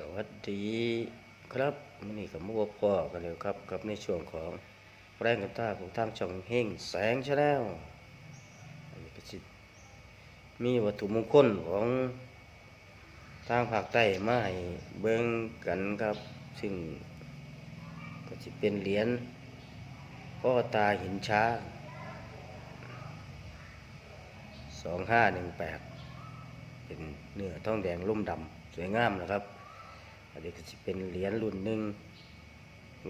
สวัสดีครับมื่อนี้กับมัวพ่อกันเลยครับกับในช่วงของแรงกันตาของทางช่องเฮงแสงชาแนลอันนี้ก็สิมีวัตถุมงคลของทางภาคใต้มาให้เบิ่งกันครับ ซึ่งก็จะเป็นเหรียญพ่อตาหินช้างสองห้าหนึ่งแปดเป็นเนื้อทองแดงลุ่มดำสวยงามนะครับ อันนี้ก็จะเป็นเหรียญรุ่นหนึ่ง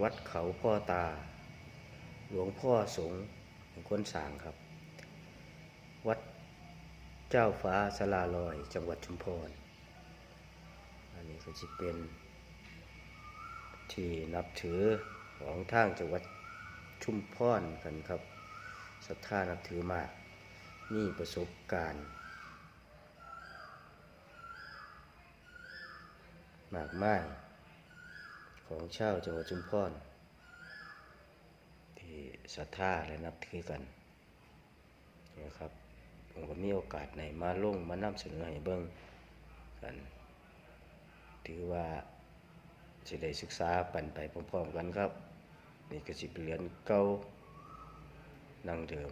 วัดเขาพ่อตา หลวงพ่อสงฆ์เป็นคนสางครับ วัดเจ้าฟ้าสลาลอย จังหวัดชุมพร อันนี้ก็จะเป็น ที่นับถือของทางจังหวัดชุมพรกันครับศรัทธานับถือมากนี่ประสบการณ์ มากมายของชาวจังหวัดชุมพรที่ศรัทธาและนับถือกันนะครับผมก็มีโอกาสในมาลงมานำเสนอให้เบิ่งกัน ถือว่าจะได้ศึกษาปั่นไปพร้อมๆกันครับ นี่ก็สิเป็นเหรียญเก่านังเดิม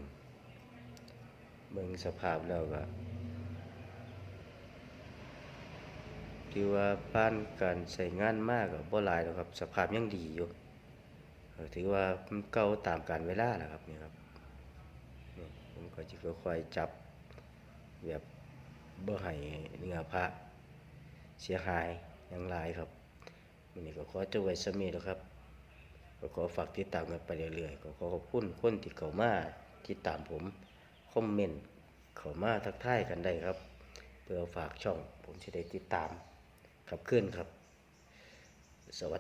เบิ่งสภาพแล้วก็ ถือว่าผ่านการใช้งานมากกับบ่หลายหรอกครับ สภาพยังดีอยู่ถือว่าเก่าตามการเวลาแหละครับนี่ครับนี่ผมก็จะค่อยๆจับแบบบ่ให้เนื้อพระเสียหายยังหลายครับวันนี้ก็ขอจบไว้สมีแล้วครับก็ขอฝากติดตามกันไปเรื่อยๆก็ขอขอบคุณคนที่เข้ามาติดตามผมคอมเมนต์เข้ามาทักทายกันได้ครับ เพื่อฝากช่องผมจะได้ติดตาม ขับเคลื่อนครับ สวัสดี